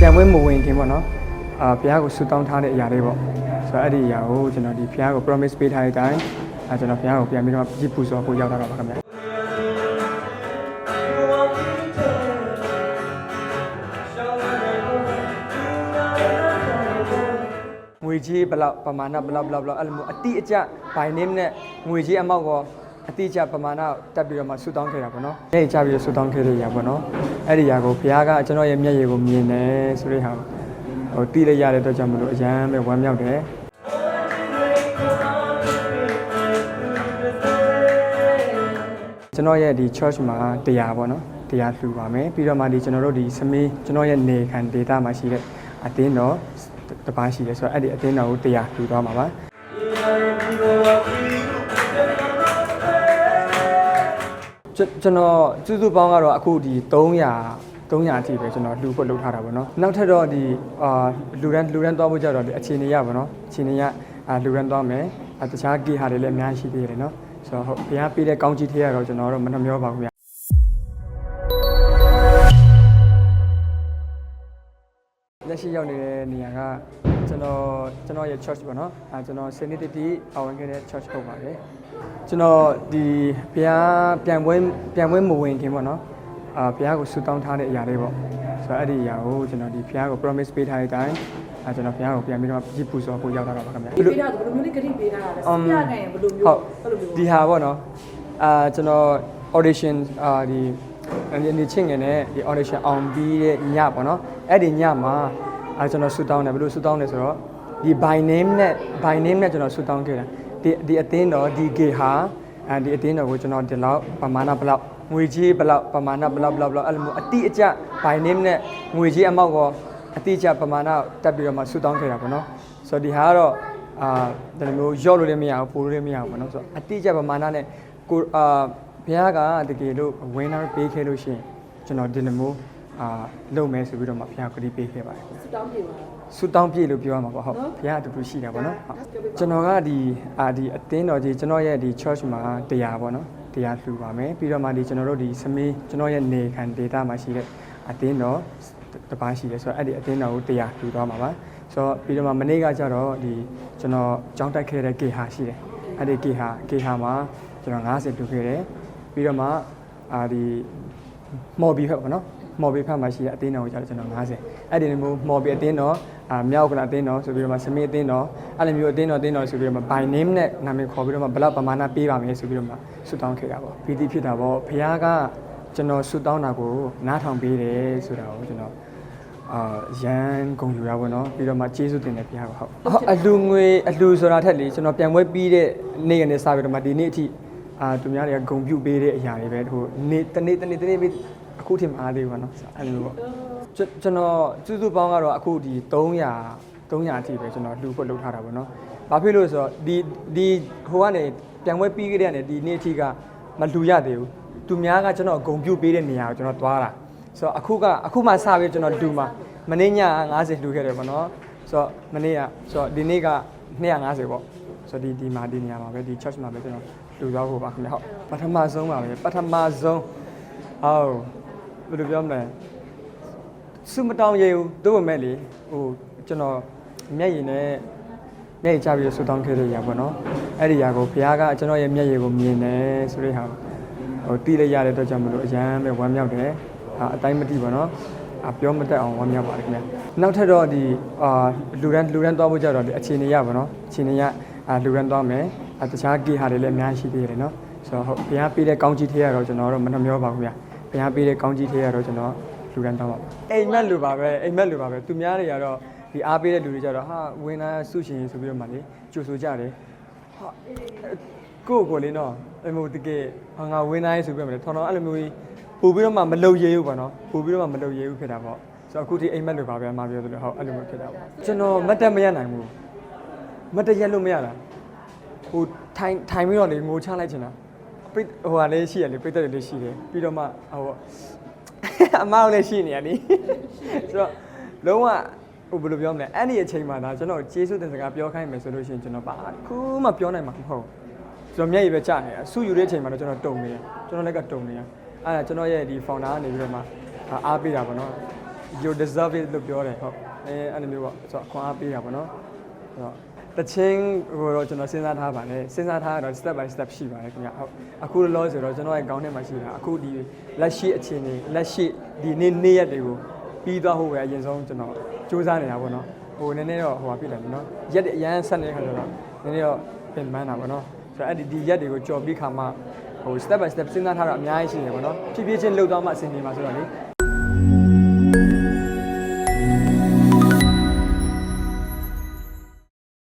ပြန်ပွဲမဝင်ခင်ပေါ့နော်အာဘုရားကိုဆုတောင်းထားတဲ့အရာလေးပေါ့ဆိုတော့အဲ့ဒီအရာကိုကျွန်တော်ဒီဘုရားကို promise ပေးထားတဲ့အတိုင်းအဲကျွန်တော်ဘုရားကိုပြန်ပြီးတော့ပြည့်ပူဇော်ဖို့ရောက်တာပါခင်ဗျာငွေကြီးဘယ်လောက်ပမာဏဘယ်လောက်ဘယ်လောက်ဘယ်လောက်အဲ့လိုမျိုးအတိအကျ by name နဲ့ငွေကြီးအမောက်ကော အတိအကျပမာဏတက်ပြီးတော့မှဆုတောင်းခဲ့တာပေါ့နော်။အဲ့ဒီကြပြီးတော့ဆုတောင်းခဲ့တဲ့အရာပေါ့နော်။အဲ့ဒီအရာကိုဘုရားကကျွန်တော်ရဲ့မျက်ရည်ကိုမြင်တယ်ဆိုတဲ့ဟာဟိုတီးလိုက်ရတဲ့အတွက်ကြောင့်မလို့အရန်ပဲဝမ်းမြောက်တယ်။ကျွန်တော်ရဲ့ဒီ church မှာတရားပေါ့နော်။တရားလှူပါမယ်။ပြီးတော့မှဒီကျွန်တော်တို့ဒီစမေးကျွန်တော်ရဲ့နေခံ data မှာရှိတဲ့အသင်းတော်တစ်ပါးရှိတယ်ဆိုတော့အဲ့ဒီအသင်းတော်ကိုတရားလှူသွားမှာပါ။ ကျွန်ကျွန်တော်စုစုပေါင်းကတော့အခုဒီ300 300အထိပဲကျွန်တော်လှူဖို့လုပ်ထားတာပေါ့နော်နောက်ထပ်တော့ဒီအာလူရန်လူရန်သွားဖို့ကြတော့ဒီအခြေအနေရပါတော့အခြေအနေရအာလူရန်သွားမယ်အာတခြားဂေဟာတွေလည်းအများကြီးရှိသေးတယ်နော်ဆိုတော့ဟုတ်ဘုရားပေးတဲ့ကောင်းကြီးထဲရတော့ကျွန်တော်တော့မနှမျောပါဘူးဗျလက်ရှိရောက်နေတဲ့နေရာက ကျွန်တော်ကျွန်တော်ရဲ့ church ပေါ့နော်အဲကျွန်တော်စနေတတိပါဝင်ခဲ့တဲ့ church ဟုတ်ပါတယ်ကျွန်တော်ဒီဘုရားပြန်ပွဲပြန်ပွဲမဝင်ခင်ပေါ့နော်အာဘုရားကိုဆုတောင်းထားတဲ့အရာလေးပေါ့ဆိုတော့အဲ့ဒီအရာကိုကျွန်တော်ဒီဘုရားကို promise ပေးထားတဲ့အတိုင်းအဲကျွန်တော်ဘုရားကိုပြန်ပြီးတော့ပြည့်ပူဇော်ဖို့ရောက်တာပါခင်ဗျာပေးတာဆိုဘယ်လိုမျိုးလေးဂရိပေးထားတာလဲပြနိုင်ရင်ဘယ်လိုမျိုးဟုတ်အဲ့လိုမျိုးဒီဟာပေါ့နော်အာကျွန်တော် audition အာဒီအနေချင်းငယ်နဲ့ဒီ audition အောင်ပြီးတဲ့ညပေါ့နော်အဲ့ဒီညမှာ အာကျွန်တော်ဆူတောင်းတယ်ဘယ်လိုဆူတောင်းလဲဆိုတော့ဒီ by name နဲ့ by name နဲ့ကျွန်တော်ဆူတောင်းခဲ့တာဒီဒီအသင်းတော်ဒီ gay ဟာအဲဒီအသင်းတော်ကိုကျွန်တော်ဒီလောက်ပမာဏဘယ်လောက်ငွေကြီးဘယ်လောက်ပမာဏဘယ်လောက်ဘယ်လောက်ဘယ်လောက်အဲ့လိုမျိုးအတိအကျ by name နဲ့ငွေကြီးအမောက်ကောအတိအကျပမာဏတက်ပြီးတော့မှဆူတောင်းခဲ့တာပေါ့နော်ဆိုတော့ဒီဟာကတော့အာဒါလိုမျိုးရော့လို့လည်းမရဘူးပို့လို့လည်းမရဘူးပေါ့နော်ဆိုတော့အတိအကျပမာဏနဲ့ကိုအာဘုရားကတကယ်လို့ winner ပေးခဲ့လို့ရှိရင်ကျွန်တော်ဒီလိုမျိုး အာလုပ်မယ်ဆိုပြီးတော့မှဘုရားကတိပေးခဲ့ပါတယ်စတောင်းပြေပါဆူတောင်းပြည့်လို့ပြောရမှာပေါ့ဟုတ်နော်ဘုရားအတူတူရှိတာပေါ့နော်ဟုတ်ကျွန်တော်ကဒီအာဒီအသင်းတော်ကြီးကျွန်တော်ရဲ့ဒီ church မှာတရားပေါ့နော်တရားလှူပါမယ်ပြီးတော့မှဒီကျွန်တော်တို့ဒီစမေးကျွန်တော်ရဲ့နေခံ data မှာရှိတဲ့အသင်းတော်တစ်ပါးရှိတယ်ဆိုတော့အဲ့ဒီအသင်းတော်ကိုတရားလှူသွားမှာပါဆိုတော့ပြီးတော့မှမနေ့ကကျတော့ဒီကျွန်တော်ကြောင်းတက်ခဲ့တဲ့ကေဟာရှိတယ်အဲ့ဒီကေဟာကေဟာမှာကျွန်တော်90လှူခဲ့တယ်ပြီးတော့မှအာဒီမော်ဘီဖက်ပေါ့နော် မော်ဘီဖက်မှာရှိတဲ့အသင်းတော်ကိုကျတော့ကျွန်တော်90အဲ့ဒီလိုမျိုးမော်ဘီအသင်းတော်အာမြောက်ကလအသင်းတော်ဆိုပြီးတော့မှစမီအသင်းတော်အဲ့လိုမျိုးအသင်းတော်အသင်းတော်ဆိုပြီးတော့မှ by name နဲ့နာမည်ခေါ်ပြီးတော့မှဘယ်လောက်ပမာဏပေးပါမယ်ဆိုပြီးတော့မှဆုတောင်းခဲ့တာပေါ့ပီတိဖြစ်တာပေါ့ဘုရားကကျွန်တော်ဆုတောင်းတာကိုနားထောင်ပေးတယ်ဆိုတာကိုကျွန်တော်အာရန်ဂုံယူရပါတော့เนาะပြီးတော့မှကျေးဇူးတင်တယ်ဘုရားကဟုတ်ဟုတ်အလူငွေအလူဆိုတာထက်လေကျွန်တော်ပြန်ပွဲပြီးတဲ့နေ့ကနေစပြီးတော့မှဒီနေ့အထိအာသူများတွေကဂုံပြုတ်ပေးတဲ့အရာတွေပဲဟိုနေ့တနေ့တနေ့တနေ့ပြီး အခုထင်မအားသေးဘူးပေါ့နော်အဲ့လိုပေါ့ကျွန်ကျွန်တော်စုစုပေါင်းကတော့အခုဒီ300 300အထိပဲကျွန်တော်လှူဖို့လုပ်ထားတာပေါ့နော်ဘာဖြစ်လို့လဲဆိုတော့ဒီဒီဟိုကနေပြန်ပွဲပြီးခဲ့တဲ့ကနေဒီနေ့အထိကမလှူရသေးဘူးသူများကကျွန်တော်ဂုံပြုတ်ပေးတဲ့နေရာကိုကျွန်တော်သွားတာဆိုတော့အခုကအခုမှစပြီးကျွန်တော်လှူမှာမနေ့ည90လှူခဲ့တယ်ပေါ့နော်ဆိုတော့မနေ့ကဆိုတော့ဒီနေ့က250ပေါ့ဆိုတော့ဒီဒီမှာဒီနေရာမှာပဲဒီ church မှာပဲကျွန်တော်လှူသွားဖို့ပါခင်ဗျဟုတ်ပထမဆုံးပါပဲပထမဆုံးဟုတ် ဘယ်လိုပြောမလဲစုမတောင်းရေဘူးတို့ပေမဲ့လေဟိုကျွန်တော်မျက်ရည်နဲ့မျက်ရည်ချပြီးတော့ဆူတောင်းခဲ့တဲ့ຢာပေါ့နော်အဲ့ဒီຢာကိုဘုရားကကျွန်တော်ရဲ့မျက်ရည်ကိုမြင်တယ်ဆိုတဲ့ဟာဟိုတီးလိုက်ရတဲ့အတွက်ကြောင့်မလို့အရန်ပဲဝမ်းမြောက်တယ်အာအတိုင်းမတိပါနော်အပြောမတက်အောင်ဝမ်းမြောက်ပါတယ်ခင်ဗျနောက်ထပ်တော့ဒီအာလူရန်လူရန်သွားဖို့ကြတော့ဒီအခြေအနေရပါနော်အခြေအနေရအာလူရန်သွားမယ်အာတခြားဂေဟာတွေလည်းအများကြီးရှိသေးတယ်နော်ဆိုတော့ဟုတ်ဘုရားပေးတဲ့ကောင်းကြီးထဲရတော့ကျွန်တော်တော့မနှမျောပါဘူးဗျ ဘုရားပေးတဲ့ကောင်းကြီးထဲရတော့ကျွန်တော်လူရန်တောင်းပါပါအိမ်မက်လူပါပဲအိမ်မက်လူပါပဲသူများတွေကတော့ဒီအားပေးတဲ့လူတွေကြတော့ဟာဝင်လာစုရှင်ဆိုပြီးတော့မှလေကြိုဆိုကြတယ်ဟာကိုယ့်ကိုယ်လေးနော်အဲ့လိုတကယ်ဟာငါဝင်လာရေးဆိုပြီးတော့မလေထော်တော်အဲ့လိုမျိုးကြီးပို့ပြီးတော့မှမလုံရဘူးပေါ့နော်ပို့ပြီးတော့မှမလုံရဘူးဖြစ်တာပေါ့ဆိုတော့အခုဒီအိမ်မက်လူပါပဲအမပြောသလိုဟုတ်အဲ့လိုမျိုးဖြစ်တာပေါ့ကျွန်တော်မတ်တက်မရနိုင်ဘူးမတ်တက်ရက်လို့မရတာဟိုထိုင်ထိုင်ပြီးတော့လေငိုချလိုက်ချင်တာ ပိတ်ဟိုဟာလေးရှိရလေပိတ်သက်လေးရှိတယ်ပြီးတော့မှဟိုအမောက်လည်းရှိနေရလीဆိုတော့လုံးဝဟိုဘယ်လိုပြောမလဲအဲ့ဒီအချိန်မှာဒါကျွန်တော်ကျေးဇူးတင်စကားပြောခိုင်းမယ်ဆိုလို့ရှိရင်ကျွန်တော်ပါခုမှပြောနိုင်မှာမဟုတ်ဘူးကျွန်တော်မျက်ရည်ပဲကျနေတာဆူယူတဲ့အချိန်မှာတော့ကျွန်တော်တုံနေရကျွန်တော်လက်ကတုံနေရအဲ့ဒါကျွန်တော်ရဲ့ဒီ founder ကနေပြီးတော့မှအားပေးတာပေါ့နော် you deserve it လို့ပြောတယ်ဟုတ်အဲအဲ့လိုမျိုးပေါ့ဆိုတော့ခွန်အားပေးတာပေါ့နော်ဆိုတော့ တချင်းကိုတော့ကျွန်တော်စဉ်းစားထားပါတယ်စဉ်းစားထားရတော့ step by step ရှိပါတယ်ခင်ဗျဟုတ်အခုလောဆိုတော့ကျွန်တော်ရဲ့ခေါင်းထဲမှာရှိတာအခုဒီလက်ရှိအခြေအနေလက်ရှိဒီနေ့နေ့ရက်တွေကိုပြီးသွားဖို့ပဲအရင်ဆုံးကျွန်တော်စူးစမ်းနေတာပေါ့နော်ဟိုနည်းနည်းတော့ဟိုပါပြတယ်နော်ရက်တွေအရန်ဆက်နေတဲ့ခါကျတော့နည်းနည်းတော့ပြင်ပန်းတာပေါ့နော်ဆိုတော့အဲ့ဒီဒီရက်တွေကိုကြော်ပြီးခါမှဟို step by step စဉ်းစားထားတာအများကြီးရှိနေပေါ့နော်ဖြည်းဖြည်းချင်းလှုပ်သွားမှအဆင်ပြေမှာဆိုတော့လေ